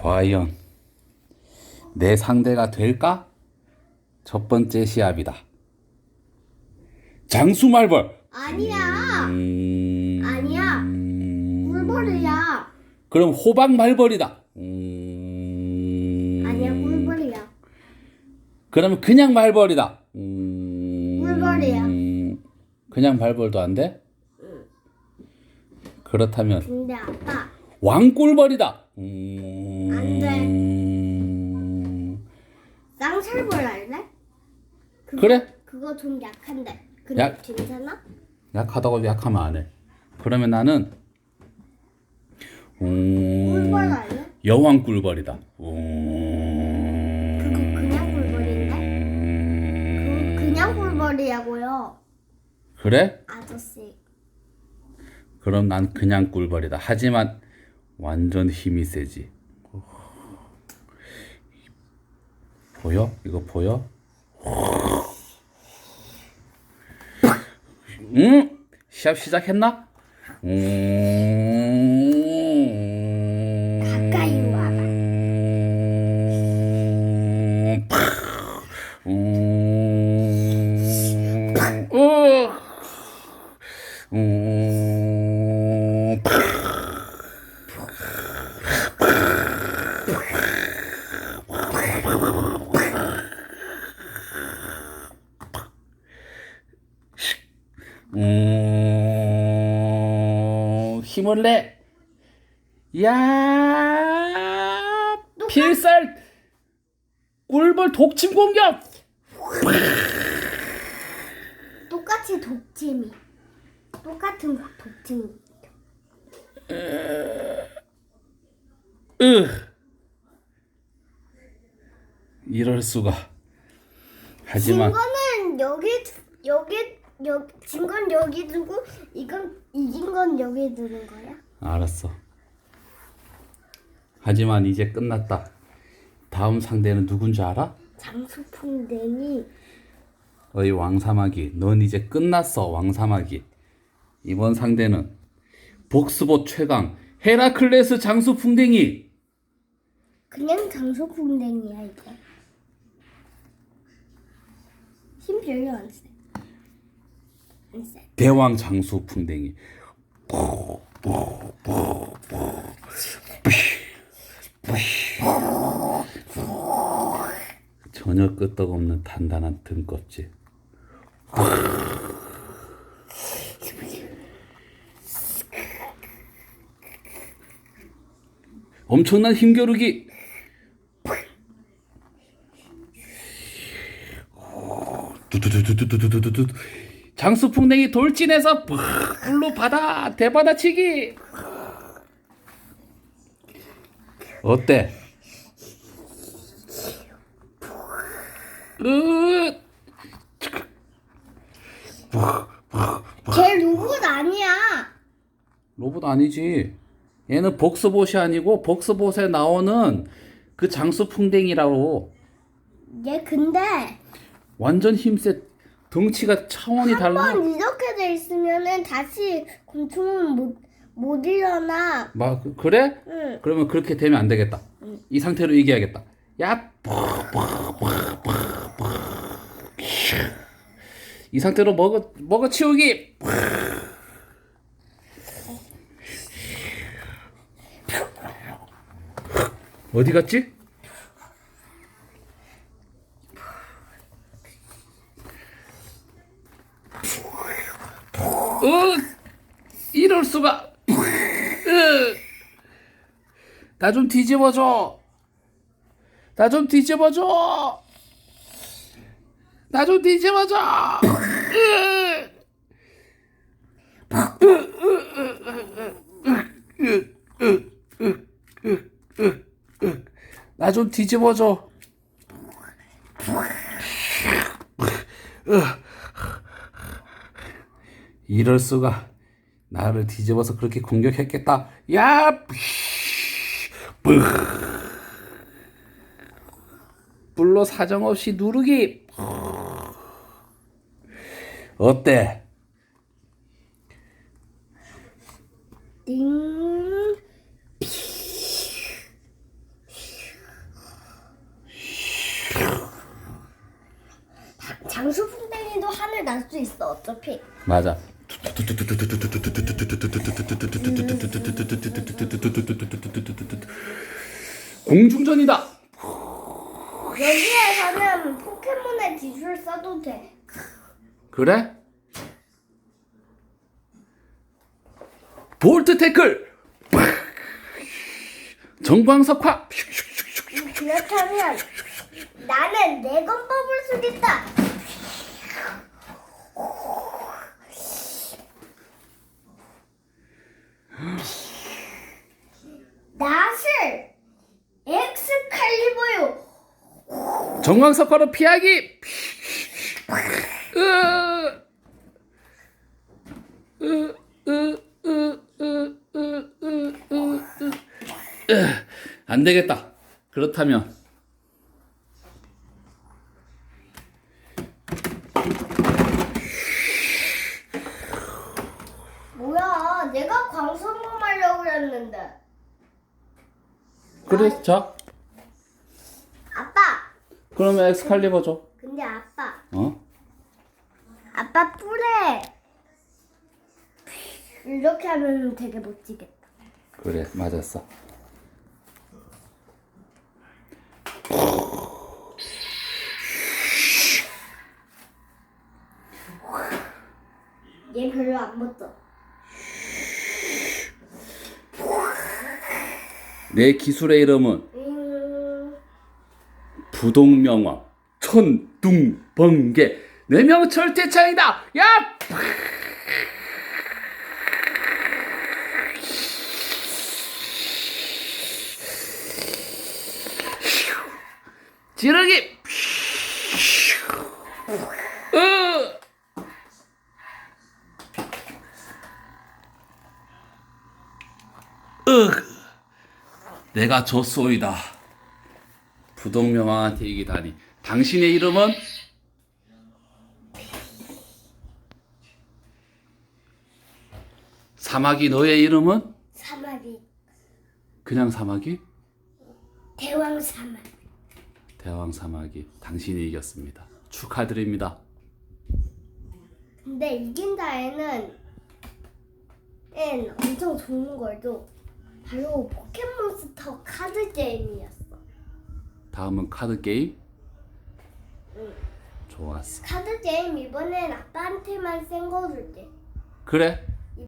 과연 내 상대가 될까? 첫 번째 시합이다. 장수 말벌. 아니야. 음... 아니야. 꿀벌이야. 그럼 호박 말벌이다. 음... 아니야, 꿀벌이야. 그러면 그냥 말벌이다. 음... 꿀벌이야. 그냥 말벌도 안 돼? 그렇다면 근데 아빠, 왕꿀벌이다. 음... 쌍살벌 할래? 그거, 그래? 그거 좀 약한데. 근데 약- 괜찮아? 약하다고 약하면 안 해. 그러면 나는 음... 꿀벌 할래? 여왕 꿀벌이다. 음... 그거 그냥 꿀벌인데? 음... 그, 그냥 꿀벌이라고요. 그래? 아저씨. 그럼 난 그냥 꿀벌이다. 하지만 완전 힘이 세지. 보여? 이거 보여? 응? 시합 시작했나? 음... 힘을 내. 야! 필살 꿀벌 독침 공격. 똑같이 독침이. 똑같은 독침이. 으. 이럴 수가. 진 하지만 거는 여기 여기 진건 여기 두고 이건 이긴 건 여기 두는 거야. 알았어. 하지만 이제 끝났다. 다음 상대는 누군지 알아? 장수풍뎅이 어이 왕사마귀. 넌 이제 끝났어 왕사마귀. 이번 상대는 복스봇 최강 헤라클레스 장수풍뎅이. 그냥 장수풍뎅이야 이거. 힘 별로 안 세. 대왕 장수 풍뎅이. 전혀 끄떡없는 단단한 등껍질. 엄청난 힘겨루기. 두두두두두두두두두 장수풍뎅이 돌진해서 불로 바다 대바다치기 어때? 으 걔 로봇 아니야. 로봇 아니지 얘는 복스봇이 아니고 복스봇에 나오는 그 장수풍뎅이라고 얘 근데 완전 힘세 덩치가 차원이 달라 한번 이렇게 돼 있으면은 다시 곤충은 못 못 일어나. 막 그- 그래? 응. 그러면 그렇게 되면 안 되겠다. 이 상태로 이겨야겠다. 야, 이 상태로 먹어 먹어 치우기. 어디 갔지? 나 좀 뒤집어줘. 나 좀 뒤집어줘. 나 좀 뒤집어줘. 나 좀 뒤집어줘. 이럴 수가. 나를 뒤집어서 그렇게 공격했겠다. 야! 뿌! 불로 사정없이 누르기. 어때? 띵. 장수 풍뎅이도 하늘 날 수 있어 어차피 맞아 공중전이다. 여기에서는 포켓몬의 기술 써도 돼. 그래? 볼트 태클. 정광석화. 그렇다면 나는 내건법을 쓰겠다. 정광석화로 피하기! 안 되겠다. 그렇다면 뭐야? 내가 광선범 하려고 그랬는데. 그래, 자. 그러면 엑스칼리버 줘. 근데 아빠. 어? 아빠 뿔에 이렇게 하면 되게 멋지겠다. 그래 맞았어. 얘 별로 안 멋져. 내 기술의 이름은 음, 부동명왕 천둥번개 내명 철퇴창이다. 야! 지르기. 으. 으. 내가 졌소이다. 부동명왕한테 이기다니. 당신의 이름은 사마귀 너의 이름은 사마리 그냥 사마귀? 대왕 사마리. 대왕 사마귀 당신이 이겼습니다. 축하드립니다. 근데 이긴 다에는 엔 엄청 좋은 걸도 바로 포켓몬스터 카드 게임이었어. 다음은 카드 게임. 응. 좋았어. 카드 게임 이번엔 아빠한테만 센거 줄게. 그래.